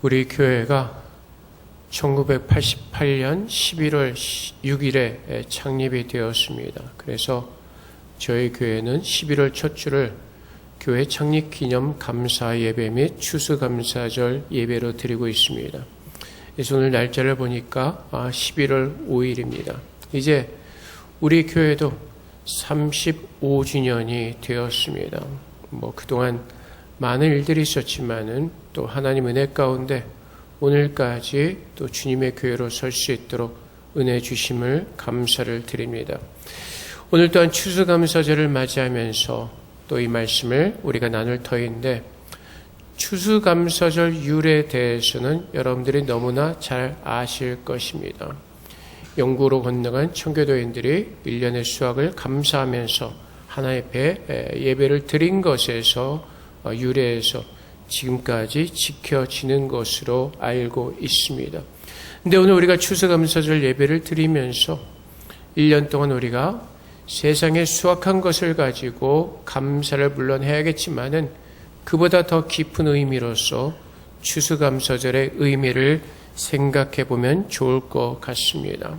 우리 교회가 1988년 11월 6일에 창립이 되었습니다. 그래서 저희 교회는 11월 첫 주를 교회 창립 기념 감사 예배 및 추수 감사절 예배로 드리고 있습니다. 그래서 오늘 날짜를 보니까 11월 5일입니다. 이제 우리 교회도 35주년이 되었습니다. 뭐 그동안 많은 일들이 있었지만은 또 하나님 은혜 가운데 오늘까지 또 주님의 교회로 설 수 있도록 은혜 주심을 감사를 드립니다. 오늘 또한 추수감사절을 맞이하면서 또 이 말씀을 우리가 나눌 터인데 추수감사절 율에 대해서는 여러분들이 너무나 잘 아실 것입니다. 영구로 건너간 청교도인들이 1년의 수확을 감사하면서 하나의 배 예배를 드린 것에서 유래해서 지금까지 지켜지는 것으로 알고 있습니다. 근데 오늘 우리가 추수감사절 예배를 드리면서 1년 동안 우리가 세상에 수확한 것을 가지고 감사를 물론 해야겠지만은 그보다 더 깊은 의미로서 추수감사절의 의미를 생각해 보면 좋을 것 같습니다.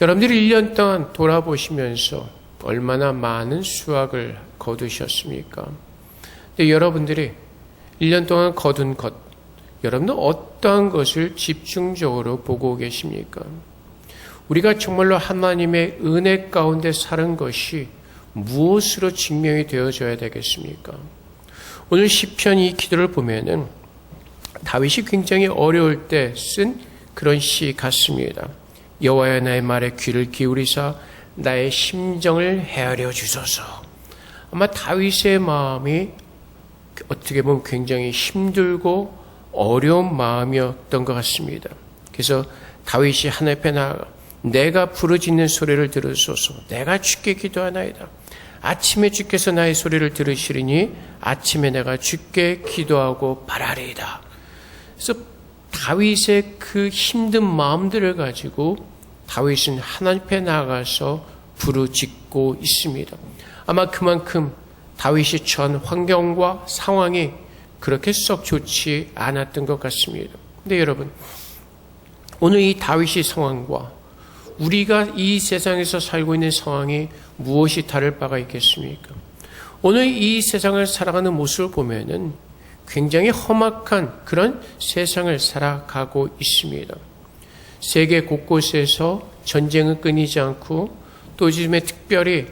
여러분들이 1년 동안 돌아보시면서 얼마나 많은 수확을 거두셨습니까? 근데 여러분들이 1년 동안 거둔 것, 여러분은 어떠한 것을 집중적으로 보고 계십니까? 우리가 정말로 하나님의 은혜 가운데 사는 것이 무엇으로 증명이 되어져야 되겠습니까? 오늘 시편 이 기도를 보면은 다윗이 굉장히 어려울 때 쓴 그런 시 같습니다. 여호와여 나의 말에 귀를 기울이사 나의 심정을 헤아려 주소서. 아마 다윗의 마음이 어떻게 보면 굉장히 힘들고 어려운 마음이었던 것 같습니다. 그래서 다윗이 하늘 앞에 나가 내가 부르짖는 소리를 들으소서. 내가 주께 기도하나이다. 아침에 주께서 나의 소리를 들으시리니 아침에 내가 주께 기도하고 바라리이다. 그래서 다윗의 그 힘든 마음들을 가지고 다윗은 하나님 앞에 나가서 부르짖고 있습니다. 아마 그만큼 다윗이 처한 환경과 상황이 그렇게 썩 좋지 않았던 것 같습니다. 근데 여러분, 오늘 이 다윗의 상황과 우리가 이 세상에서 살고 있는 상황이 무엇이 다를 바가 있겠습니까? 오늘 이 세상을 살아가는 모습을 보면은 굉장히 험악한 그런 세상을 살아가고 있습니다. 세계 곳곳에서 전쟁은 끊이지 않고 또 요즘에 특별히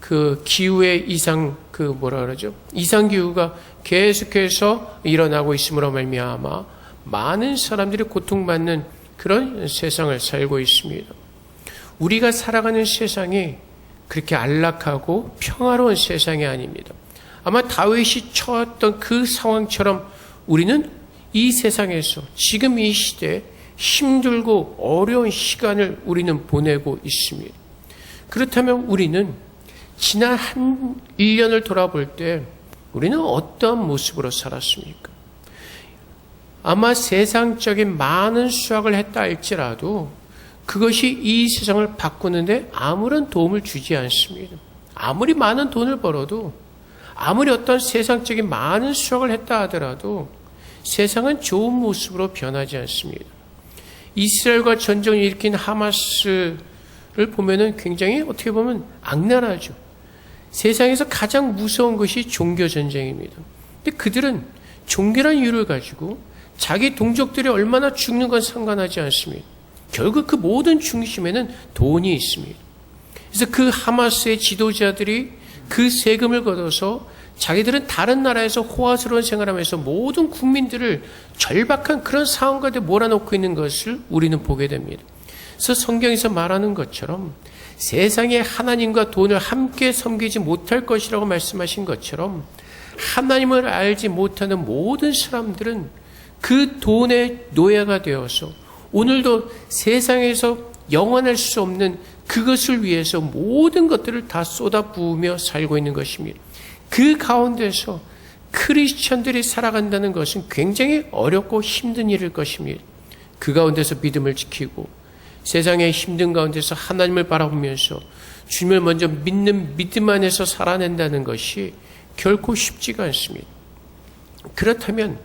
그 기후의 이상 그 뭐라 그러죠? 이상 기후가 계속해서 일어나고 있음으로 말미암아 많은 사람들이 고통받는 그런 세상을 살고 있습니다. 우리가 살아가는 세상이 그렇게 안락하고 평화로운 세상이 아닙니다. 아마 다윗이 처했던 그 상황처럼 우리는 이 세상에서 지금 이 시대에 힘들고 어려운 시간을 우리는 보내고 있습니다. 그렇다면 우리는 지난 한 1년을 돌아볼 때 우리는 어떠한 모습으로 살았습니까? 아마 세상적인 많은 수확을 했다 할지라도 그것이 이 세상을 바꾸는데 아무런 도움을 주지 않습니다. 아무리 많은 돈을 벌어도 아무리 어떤 세상적인 많은 수확을 했다 하더라도 세상은 좋은 모습으로 변하지 않습니다. 이스라엘과 전쟁을 일으킨 하마스를 보면은 굉장히 어떻게 보면 악랄하죠. 세상에서 가장 무서운 것이 종교 전쟁입니다. 근데 그들은 종교란 이유를 가지고 자기 동족들이 얼마나 죽는 건 상관하지 않습니다. 결국 그 모든 중심에는 돈이 있습니다. 그래서 그 하마스의 지도자들이 그 세금을 걷어서 자기들은 다른 나라에서 호화스러운 생활하면서 모든 국민들을 절박한 그런 상황 가운데 몰아넣고 있는 것을 우리는 보게 됩니다. 그래서 성경에서 말하는 것처럼 세상에 하나님과 돈을 함께 섬기지 못할 것이라고 말씀하신 것처럼 하나님을 알지 못하는 모든 사람들은 그 돈의 노예가 되어서 오늘도 세상에서 영원할 수 없는 그것을 위해서 모든 것들을 다 쏟아 부으며 살고 있는 것입니다. 그 가운데서 크리스천들이 살아간다는 것은 굉장히 어렵고 힘든 일일 것입니다. 그 가운데서 믿음을 지키고 세상의 힘든 가운데서 하나님을 바라보면서 주님을 먼저 믿는 믿음 안에서 살아낸다는 것이 결코 쉽지가 않습니다. 그렇다면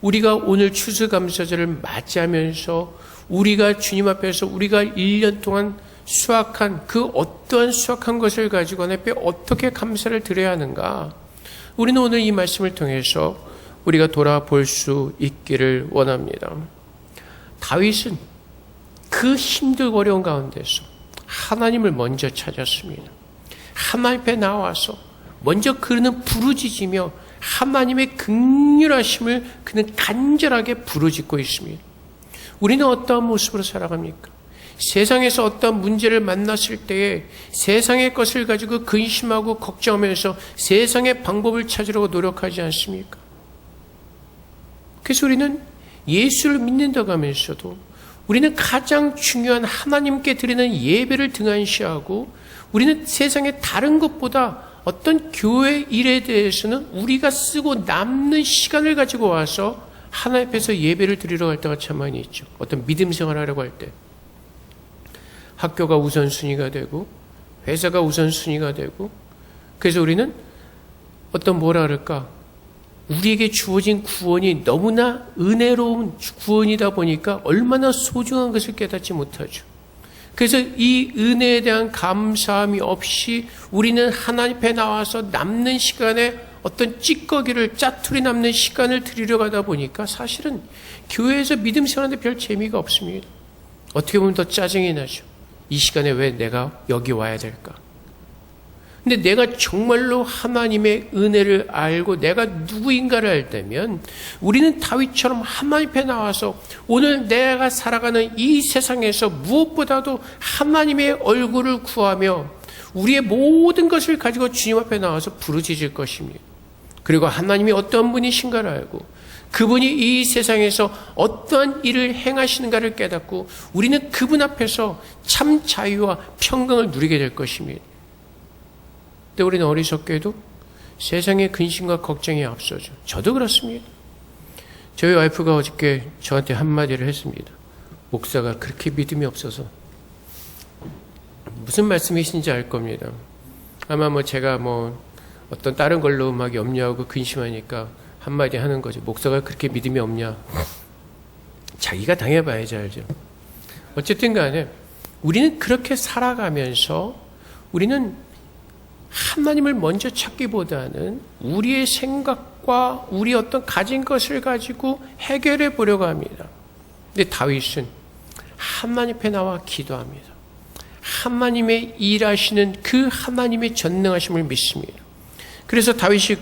우리가 오늘 추수감사절을 맞이하면서 우리가 주님 앞에서 우리가 1년 동안 수확한 그 어떠한 수확한 것을 가지고 하나님께 어떻게 감사를 드려야 하는가? 우리는 오늘 이 말씀을 통해서 우리가 돌아볼 수 있기를 원합니다. 다윗은 그 힘들고 어려운 가운데서 하나님을 먼저 찾았습니다. 하나님 앞에 나와서 먼저 그는 부르짖으며 하나님의 극률하심을 그는 간절하게 부르짖고 있습니다. 우리는 어떠한 모습으로 살아갑니까? 세상에서 어떤 문제를 만났을 때에 세상의 것을 가지고 근심하고 걱정하면서 세상의 방법을 찾으려고 노력하지 않습니까? 그래서 우리는 예수를 믿는다고 하면서도 우리는 가장 중요한 하나님께 드리는 예배를 등한시하고 우리는 세상의 다른 것보다 어떤 교회 일에 대해서는 우리가 쓰고 남는 시간을 가지고 와서 하나님 앞에서 예배를 드리러 갈 때가 참 많이 있죠. 어떤 믿음 생활 하려고 할 때. 학교가 우선순위가 되고, 회사가 우선순위가 되고, 그래서 우리는 어떤 뭐라 그럴까, 우리에게 주어진 구원이 너무나 은혜로운 구원이다 보니까 얼마나 소중한 것을 깨닫지 못하죠. 그래서 이 은혜에 대한 감사함이 없이 우리는 하나님 앞에 나와서 남는 시간에 어떤 찌꺼기를 짜투리 남는 시간을 드리려 가다 보니까 사실은 교회에서 믿음 생활하는데 별 재미가 없습니다. 어떻게 보면 더 짜증이 나죠. 이 시간에 왜 내가 여기 와야 될까? 근데 내가 정말로 하나님의 은혜를 알고 내가 누구인가를 알 때면 우리는 다윗처럼 하나님 앞에 나와서 오늘 내가 살아가는 이 세상에서 무엇보다도 하나님의 얼굴을 구하며 우리의 모든 것을 가지고 주님 앞에 나와서 부르짖을 것입니다. 그리고 하나님이 어떤 분이신가를 알고 그분이 이 세상에서 어떠한 일을 행하시는가를 깨닫고 우리는 그분 앞에서 참 자유와 평강을 누리게 될 것입니다. 근데 우리는 어리석게도 세상의 근심과 걱정이 앞서죠. 저도 그렇습니다. 저희 와이프가 어저께 저한테 한마디를 했습니다. 목사가 그렇게 믿음이 없어서 무슨 말씀이신지 알 겁니다. 아마 뭐 제가 뭐 어떤 다른 걸로 막 염려하고 근심하니까 한마디 하는 거죠. 목사가 그렇게 믿음이 없냐. 자기가 당해봐야지 알죠. 어쨌든 간에 우리는 그렇게 살아가면서 우리는 하나님을 먼저 찾기보다는 우리의 생각과 우리 어떤 가진 것을 가지고 해결해 보려고 합니다. 근데 다윗은 하나님 앞에 나와 기도합니다. 하나님의 일하시는 그 하나님의 전능하심을 믿습니다. 그래서 다윗이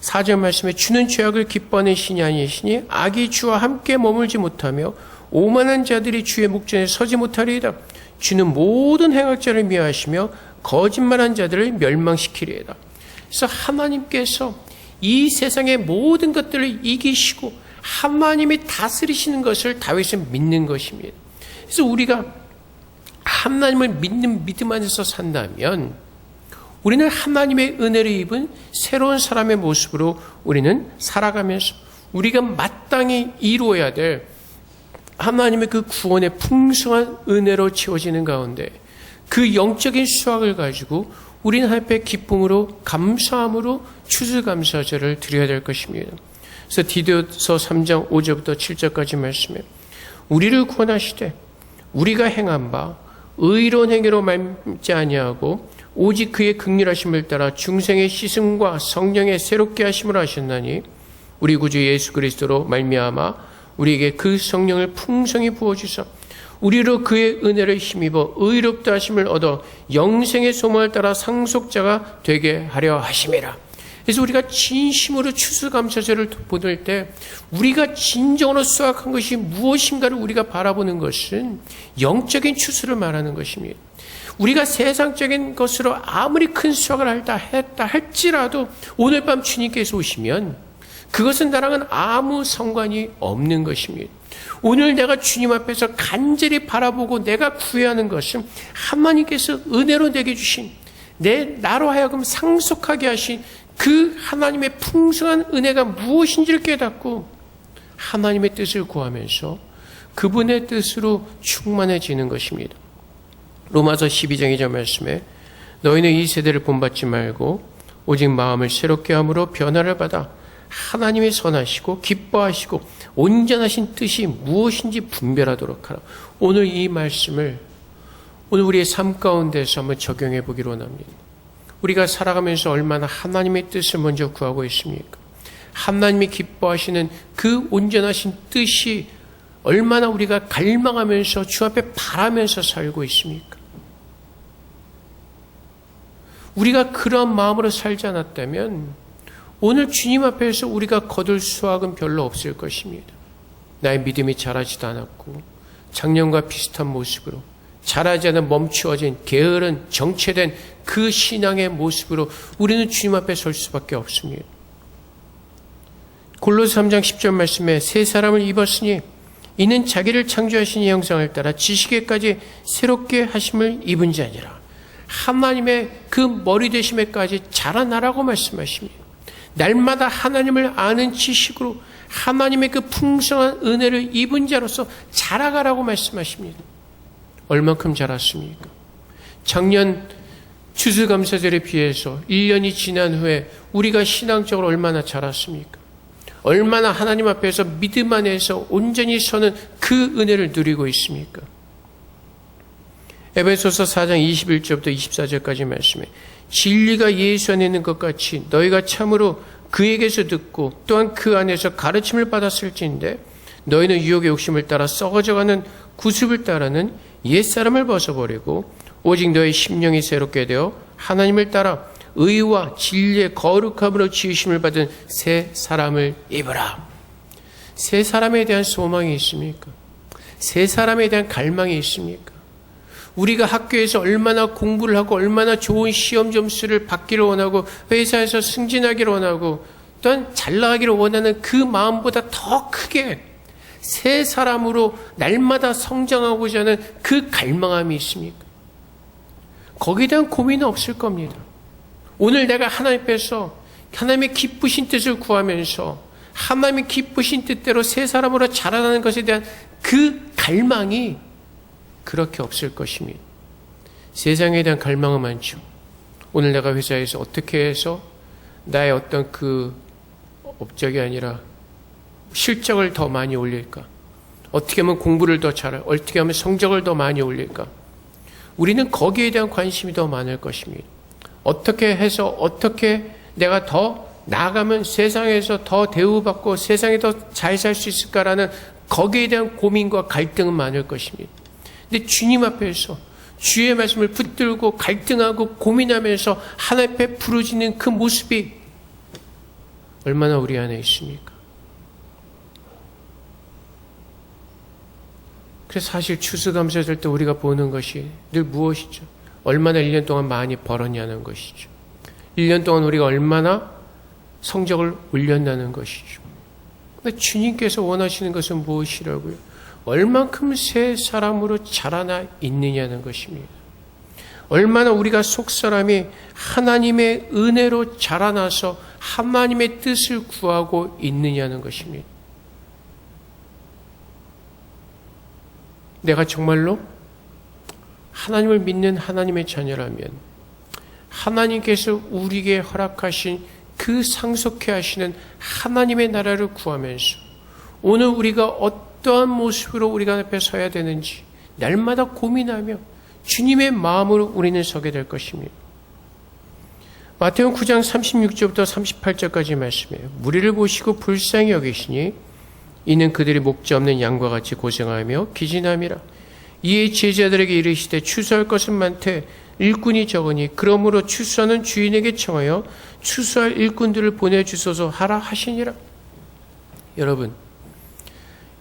사절 말씀에 주는 죄악을 기뻐하는 신이 아니시니 악이 주와 함께 머물지 못하며 오만한 자들이 주의 목전에 서지 못하리이다. 주는 모든 행악자를 미워하시며 거짓말한 자들을 멸망시키리이다. 그래서 하나님께서 이 세상의 모든 것들을 이기시고 하나님이 다스리시는 것을 다윗은 믿는 것입니다. 그래서 우리가 하나님을 믿는 믿음 안에서 산다면 우리는 하나님의 은혜를 입은 새로운 사람의 모습으로 우리는 살아가면서 우리가 마땅히 이루어야 될 하나님의 그 구원의 풍성한 은혜로 채워지는 가운데 그 영적인 수확을 가지고 우리는 하나님의 기쁨으로 감사함으로 추수감사절을 드려야 될 것입니다. 그래서 디도서 3장 5절부터 7절까지 말씀에 우리를 구원하시되 우리가 행한 바 의로운 행위로 말지 아니하고 오직 그의 극률하심을 따라 중생의 시승과 성령의 새롭게 하심을 하셨나니 우리 구주 예수 그리스도로 말미암아 우리에게 그 성령을 풍성히 부어 주사 우리로 그의 은혜를 힘입어 의롭다 하심을 얻어 영생의 소망을 따라 상속자가 되게 하려 하심이라. 그래서 우리가 진심으로 추수감사절을 보낼 때 우리가 진정으로 수확한 것이 무엇인가를 우리가 바라보는 것은 영적인 추수를 말하는 것입니다. 우리가 세상적인 것으로 아무리 큰 수확을 할다 했다 할지라도 오늘 밤 주님께서 오시면 그것은 나랑은 아무 상관이 없는 것입니다. 오늘 내가 주님 앞에서 간절히 바라보고 내가 구해하는 것은 하나님께서 은혜로 내게 주신 내 나로 하여금 상속하게 하신 그 하나님의 풍성한 은혜가 무엇인지를 깨닫고 하나님의 뜻을 구하면서 그분의 뜻으로 충만해지는 것입니다. 로마서 12장 2절 말씀에 너희는 이 세대를 본받지 말고 오직 마음을 새롭게 함으로 변화를 받아 하나님의 선하시고 기뻐하시고 온전하신 뜻이 무엇인지 분별하도록 하라. 오늘 이 말씀을 오늘 우리의 삶 가운데서 한번 적용해 보기로 합니다. 우리가 살아가면서 얼마나 하나님의 뜻을 먼저 구하고 있습니까? 하나님이 기뻐하시는 그 온전하신 뜻이 얼마나 우리가 갈망하면서 주 앞에 바라면서 살고 있습니까? 우리가 그런 마음으로 살지 않았다면 오늘 주님 앞에서 우리가 거둘 수확은 별로 없을 것입니다. 나의 믿음이 자라지도 않았고 작년과 비슷한 모습으로 자라지 않은 멈추어진 게으른 정체된 그 신앙의 모습으로 우리는 주님 앞에 설 수밖에 없습니다. 골로새 3장 10절 말씀에 새 사람을 입었으니 이는 자기를 창조하신 이 형상을 따라 지식에까지 새롭게 하심을 입은 자니라. 하나님의 그 머리 되심에까지 자라나라고 말씀하십니다. 날마다 하나님을 아는 지식으로 하나님의 그 풍성한 은혜를 입은 자로서 자라가라고 말씀하십니다. 얼만큼 자랐습니까? 작년 추수감사절에 비해서 1년이 지난 후에 우리가 신앙적으로 얼마나 자랐습니까? 얼마나 하나님 앞에서 믿음 안에서 온전히 서는 그 은혜를 누리고 있습니까? 에베소서 4장 21절부터 24절까지 말씀에 진리가 예수 안에 있는 것 같이 너희가 참으로 그에게서 듣고 또한 그 안에서 가르침을 받았을지인데 너희는 유혹의 욕심을 따라 썩어져가는 구습을 따르는 옛사람을 벗어버리고 오직 너희 심령이 새롭게 되어 하나님을 따라 의와 진리의 거룩함으로 지으심을 받은 새 사람을 입으라. 새 사람에 대한 소망이 있습니까? 새 사람에 대한 갈망이 있습니까? 우리가 학교에서 얼마나 공부를 하고 얼마나 좋은 시험 점수를 받기를 원하고 회사에서 승진하기를 원하고 또한 잘 나가기를 원하는 그 마음보다 더 크게 새 사람으로 날마다 성장하고자 하는 그 갈망함이 있습니까? 거기에 대한 고민은 없을 겁니다. 오늘 내가 하나님 앞에서 하나님의 기쁘신 뜻을 구하면서 하나님의 기쁘신 뜻대로 새 사람으로 자라나는 것에 대한 그 갈망이 그렇게 없을 것입니다. 세상에 대한 갈망은 많죠. 오늘 내가 회사에서 어떻게 해서 나의 어떤 그 업적이 아니라 실적을 더 많이 올릴까? 어떻게 하면 공부를 더 잘, 어떻게 하면 성적을 더 많이 올릴까? 우리는 거기에 대한 관심이 더 많을 것입니다. 어떻게 해서 어떻게 내가 더 나아가면 세상에서 더 대우받고 세상에 더 잘 살 수 있을까라는 거기에 대한 고민과 갈등은 많을 것입니다. 근데 주님 앞에서 주의 말씀을 붙들고 갈등하고 고민하면서 하나님 앞에 부르짖는 그 모습이 얼마나 우리 안에 있습니까? 그래서 사실 추수감사절 때 우리가 보는 것이 늘 무엇이죠? 얼마나 1년 동안 많이 벌었냐는 것이죠. 1년 동안 우리가 얼마나 성적을 올렸다는 것이죠. 근데 주님께서 원하시는 것은 무엇이라고요? 얼만큼 새 사람으로 자라나 있느냐는 것입니다. 얼마나 우리가 속 사람이 하나님의 은혜로 자라나서 하나님의 뜻을 구하고 있느냐는 것입니다. 내가 정말로 하나님을 믿는 하나님의 자녀라면 하나님께서 우리에게 허락하신 그 상속해 하시는 하나님의 나라를 구하면서 오늘 우리가 어 떠한 모습으로 우리가 앞에 서야 되는지 날마다 고민하며 주님의 마음으로 우리는 서게 될 것입니다. 마태오 9장 36절부터 38절까지 말씀해요. 무리를 보시고 불쌍히 여기시니 이는 그들이 목자 없는 양과 같이 고생하며 기진함이라. 이에 제자들에게 이르시되 추수할 것은 많되 일꾼이 적으니 그러므로 추수하는 주인에게 청하여 추수할 일꾼들을 보내주소서 하라 하시니라. 여러분,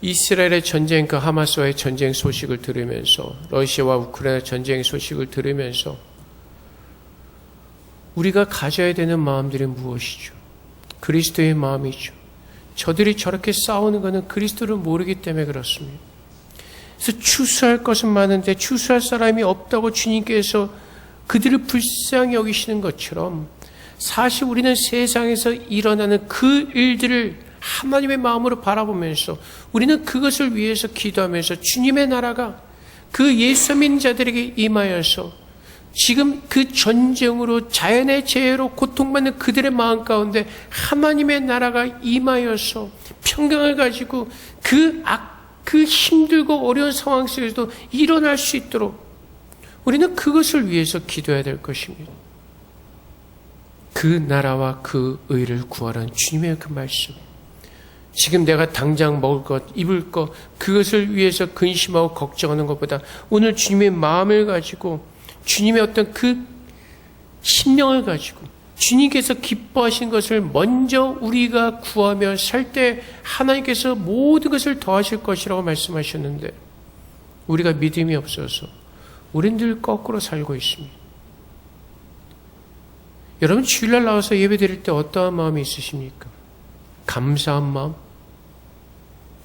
이스라엘의 전쟁 그 하마스와의 전쟁 소식을 들으면서 러시아와 우크라이나 전쟁 소식을 들으면서 우리가 가져야 되는 마음들이 무엇이죠? 그리스도의 마음이죠. 저들이 저렇게 싸우는 것은 그리스도를 모르기 때문에 그렇습니다. 그래서 추수할 것은 많은데 추수할 사람이 없다고 주님께서 그들을 불쌍히 여기시는 것처럼 사실 우리는 세상에서 일어나는 그 일들을 하나님의 마음으로 바라보면서 우리는 그것을 위해서 기도하면서 주님의 나라가 그 예수 믿는 자들에게 임하여서 지금 그 전쟁으로 자연의 재해로 고통받는 그들의 마음 가운데 하나님의 나라가 임하여서 평강을 가지고 그 악, 그 힘들고 어려운 상황 속에서도 일어날 수 있도록 우리는 그것을 위해서 기도해야 될 것입니다. 그 나라와 그 의를 구하라는 주님의 그 말씀. 지금 내가 당장 먹을 것, 입을 것, 그것을 위해서 근심하고 걱정하는 것보다 오늘 주님의 마음을 가지고 주님의 어떤 그 심령을 가지고 주님께서 기뻐하신 것을 먼저 우리가 구하며 살 때 하나님께서 모든 것을 더하실 것이라고 말씀하셨는데 우리가 믿음이 없어서 우린 늘 거꾸로 살고 있습니다. 여러분 주일날 나와서 예배 드릴 때 어떠한 마음이 있으십니까? 감사한 마음?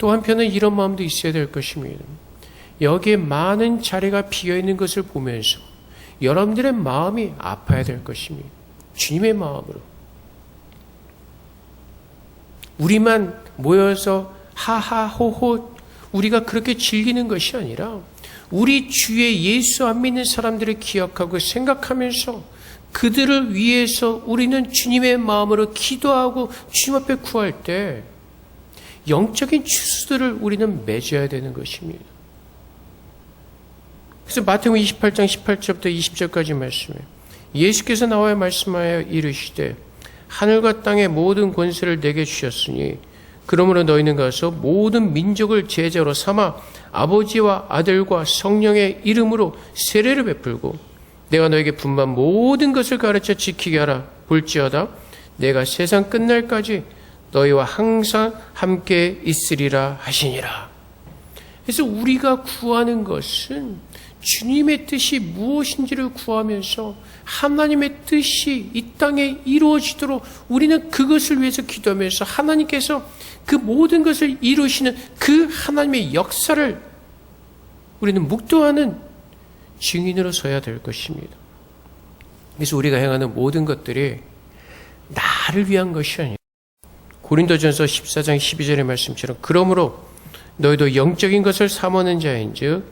또 한편은 이런 마음도 있어야 될 것입니다. 여기에 많은 자리가 비어 있는 것을 보면서 여러분들의 마음이 아파야 될 것입니다. 주님의 마음으로. 우리만 모여서 하하호호 우리가 그렇게 즐기는 것이 아니라 우리 주의 예수 안 믿는 사람들을 기억하고 생각하면서 그들을 위해서 우리는 주님의 마음으로 기도하고 주님 앞에 구할 때 영적인 추수들을 우리는 맺어야 되는 것입니다. 그래서 마태복음 28장 18절부터 20절까지 말씀에 예수께서 나와 말씀하여 이르시되 하늘과 땅의 모든 권세를 내게 주셨으니 그러므로 너희는 가서 모든 민족을 제자로 삼아 아버지와 아들과 성령의 이름으로 세례를 베풀고 내가 너에게 분반 모든 것을 가르쳐 지키게 하라 볼지어다 내가 세상 끝날까지 너희와 항상 함께 있으리라 하시니라. 그래서 우리가 구하는 것은 주님의 뜻이 무엇인지를 구하면서 하나님의 뜻이 이 땅에 이루어지도록 우리는 그것을 위해서 기도하면서 하나님께서 그 모든 것을 이루시는 그 하나님의 역사를 우리는 묵도하는 증인으로 서야 될 것입니다. 그래서 우리가 행하는 모든 것들이 나를 위한 것이 아니라 고린도전서 14장 12절의 말씀처럼 그러므로 너희도 영적인 것을 삼하는 자인즉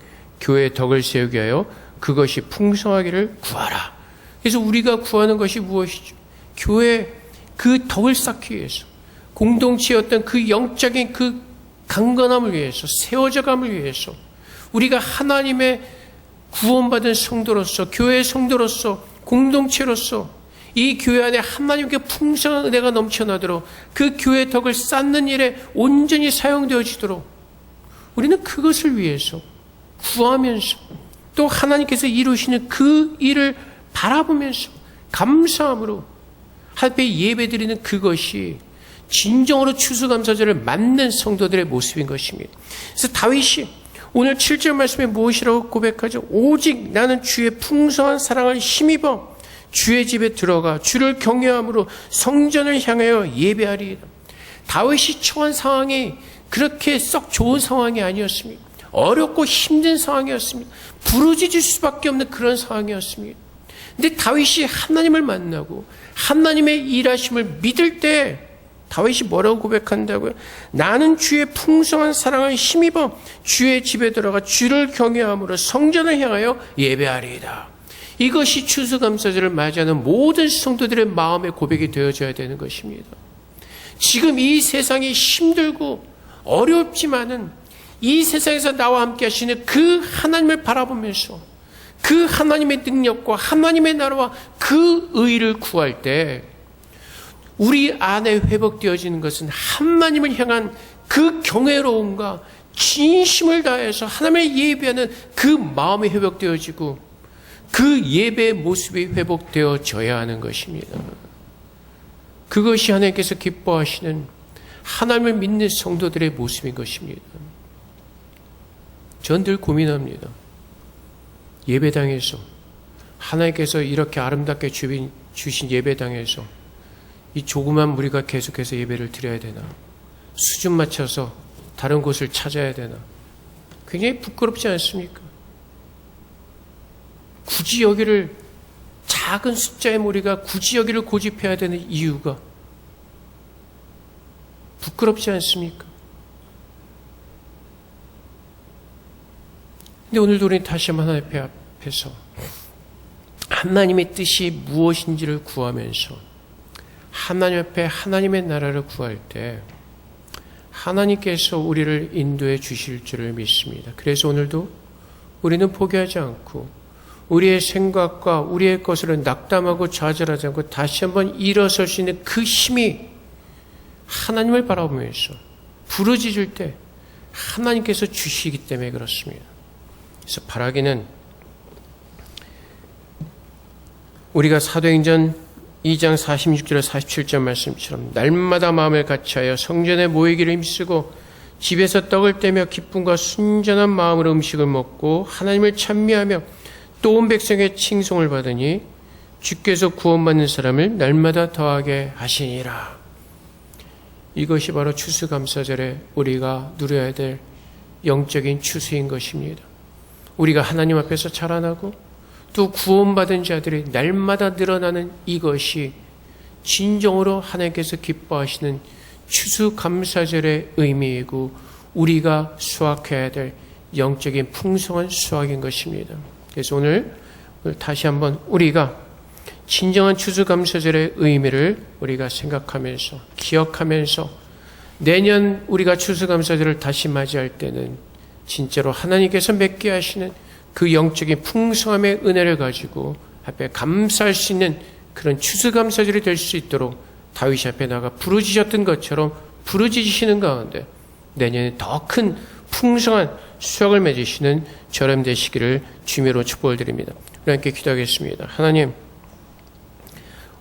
교회의 덕을 세우기 위하여 그것이 풍성하기를 구하라. 그래서 우리가 구하는 것이 무엇이죠? 교회 그 덕을 쌓기 위해서 공동체의 어떤 그 영적인 그 강건함을 위해서 세워져감을 위해서 우리가 하나님의 구원받은 성도로서 교회의 성도로서 공동체로서 이 교회 안에 하나님께 풍성한 은혜가 넘쳐나도록 그 교회 덕을 쌓는 일에 온전히 사용되어지도록 우리는 그것을 위해서 구하면서 또 하나님께서 이루시는 그 일을 바라보면서 감사함으로 하나님께 예배드리는 그것이 진정으로 추수감사절을 맞는 성도들의 모습인 것입니다. 그래서 다윗이 오늘 7절 말씀에 무엇이라고 고백하죠? 오직 나는 주의 풍성한 사랑을 힘입어 주의 집에 들어가 주를 경외함으로 성전을 향하여 예배하리이다. 다윗이 처한 상황이 그렇게 썩 좋은 상황이 아니었습니다. 어렵고 힘든 상황이었습니다. 부르짖을 수밖에 없는 그런 상황이었습니다. 근데 다윗이 하나님을 만나고 하나님의 일하심을 믿을 때 다윗이 뭐라고 고백한다고요? 나는 주의 풍성한 사랑을 힘입어 주의 집에 들어가 주를 경외함으로 성전을 향하여 예배하리이다. 이것이 추수감사절을 맞이하는 모든 성도들의 마음의 고백이 되어져야 되는 것입니다. 지금 이 세상이 힘들고 어렵지만은 이 세상에서 나와 함께 하시는 그 하나님을 바라보면서 그 하나님의 능력과 하나님의 나라와 그 의를 구할 때 우리 안에 회복되어지는 것은 하나님을 향한 그 경외로움과 진심을 다해서 하나님을 예배하는 그 마음이 회복되어지고 그 예배의 모습이 회복되어져야 하는 것입니다. 그것이 하나님께서 기뻐하시는 하나님을 믿는 성도들의 모습인 것입니다. 전 늘 고민합니다. 예배당에서 하나님께서 이렇게 아름답게 주신 예배당에서 이 조그만 무리가 계속해서 예배를 드려야 되나? 수준 맞춰서 다른 곳을 찾아야 되나? 굉장히 부끄럽지 않습니까? 굳이 여기를 작은 숫자의 무리가 굳이 여기를 고집해야 되는 이유가 부끄럽지 않습니까? 근데 오늘도 우리 다시 한번 하나님 앞에서 하나님의 뜻이 무엇인지를 구하면서 하나님 앞에 하나님의 나라를 구할 때 하나님께서 우리를 인도해 주실 줄을 믿습니다. 그래서 오늘도 우리는 포기하지 않고 우리의 생각과 우리의 것을 낙담하고 좌절하지 않고 다시 한번 일어설 수 있는 그 힘이 하나님을 바라보면서 부르짖을 때 하나님께서 주시기 때문에 그렇습니다. 그래서 바라기는 우리가 사도행전 2장 46절 47절 말씀처럼 날마다 마음을 같이하여 성전에 모이기를 힘쓰고 집에서 떡을 떼며 기쁨과 순전한 마음으로 음식을 먹고 하나님을 찬미하며 또 온 백성의 칭송을 받으니 주께서 구원받는 사람을 날마다 더하게 하시니라. 이것이 바로 추수감사절에 우리가 누려야 될 영적인 추수인 것입니다. 우리가 하나님 앞에서 자라나고 또 구원받은 자들이 날마다 늘어나는 이것이 진정으로 하나님께서 기뻐하시는 추수감사절의 의미이고 우리가 수확해야 될 영적인 풍성한 수확인 것입니다. 그래서 오늘 다시 한번 우리가 진정한 추수감사절의 의미를 우리가 생각하면서 기억하면서 내년 우리가 추수감사절을 다시 맞이할 때는 진짜로 하나님께서 맺게 하시는 그 영적인 풍성함의 은혜를 가지고 앞에 감사할 수 있는 그런 추수감사절이 될 수 있도록 다윗 앞에 나가 부르짖었던 것처럼 부르짖으시는 가운데 내년에 더 큰 풍성한 수확을 맺으시는 저렴 되시기를 주미로 축복을 드립니다. 우리 함께 기도하겠습니다. 하나님,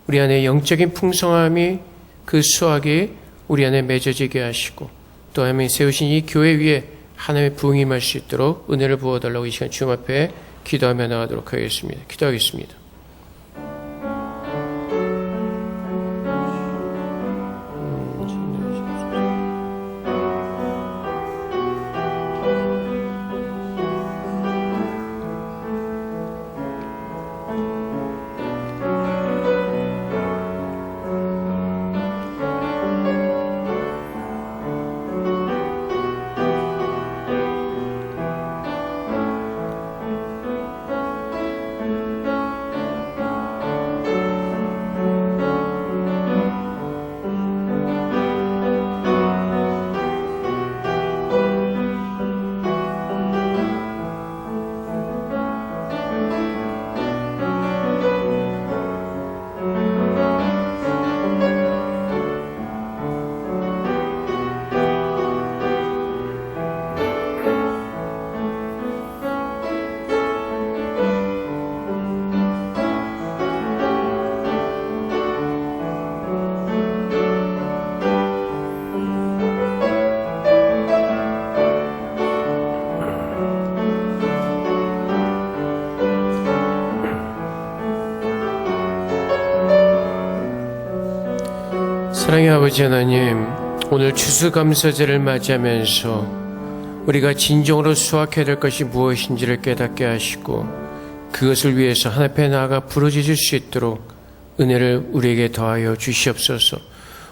우리 안에 영적인 풍성함이 그 수확이 우리 안에 맺어지게 하시고 또 하나님 세우신 이 교회 위에 하나님의 부흥이 임할 수 있도록 은혜를 부어달라고 이 시간 주님 앞에 기도하며 나가도록 하겠습니다. 기도하겠습니다. 아버지 하나님, 오늘 추수감사절을 맞이하면서 우리가 진정으로 수확해야 될 것이 무엇인지를 깨닫게 하시고 그것을 위해서 하나님 앞에 나아가 부르짖을 수 있도록 은혜를 우리에게 더하여 주시옵소서.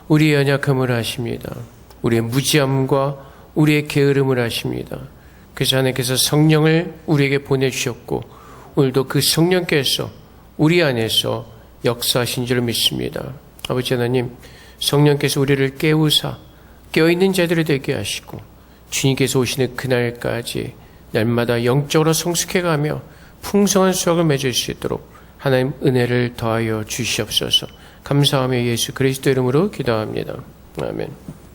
우리의 연약함을 아십니다. 우리의 무지함과 우리의 게으름을 아십니다. 그래서 하나님께서 성령을 우리에게 보내주셨고 오늘도 그 성령께서 우리 안에서 역사하신 줄 믿습니다. 아버지 하나님, 성령께서 우리를 깨우사 깨어있는 자들이 되게 하시고 주님께서 오시는 그날까지 날마다 영적으로 성숙해가며 풍성한 수확을 맺을 수 있도록 하나님 은혜를 더하여 주시옵소서 감사하며 예수 그리스도 이름으로 기도합니다. 아멘.